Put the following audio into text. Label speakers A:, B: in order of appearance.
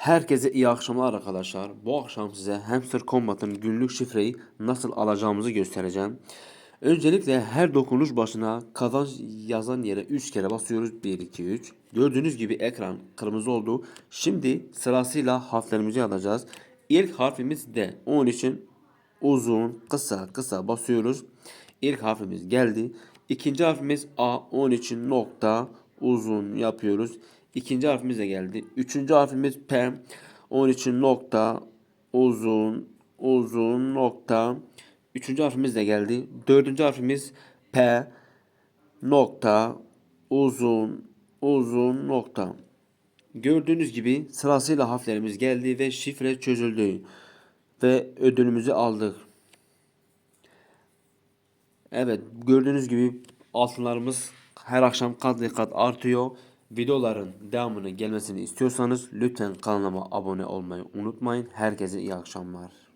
A: Herkese iyi akşamlar arkadaşlar. Bu akşam size Hamster Combat'ın günlük şifreyi nasıl alacağımızı göstereceğim. Öncelikle her dokunuş başına kazanç yazan yere 3 kere basıyoruz. 1, 2, 3. Gördüğünüz gibi ekran kırmızı oldu. Şimdi sırasıyla harflerimizi alacağız. İlk harfimiz D. Onun için uzun, kısa, kısa basıyoruz. İlk harfimiz geldi. İkinci harfimiz A. Onun için nokta, uzun yapıyoruz. İkinci harfimiz de geldi. Üçüncü harfimiz P. Onun için nokta, uzun, uzun, nokta. Üçüncü harfimiz de geldi. Dördüncü harfimiz P. Nokta, uzun, uzun, nokta. Gördüğünüz gibi sırasıyla harflerimiz geldi ve şifre çözüldü. Ve ödülümüzü aldık. Evet gördüğünüz gibi altınlarımız her akşam kat kat artıyor. Videoların devamını gelmesini istiyorsanız lütfen kanalıma abone olmayı unutmayın. Herkese iyi akşamlar.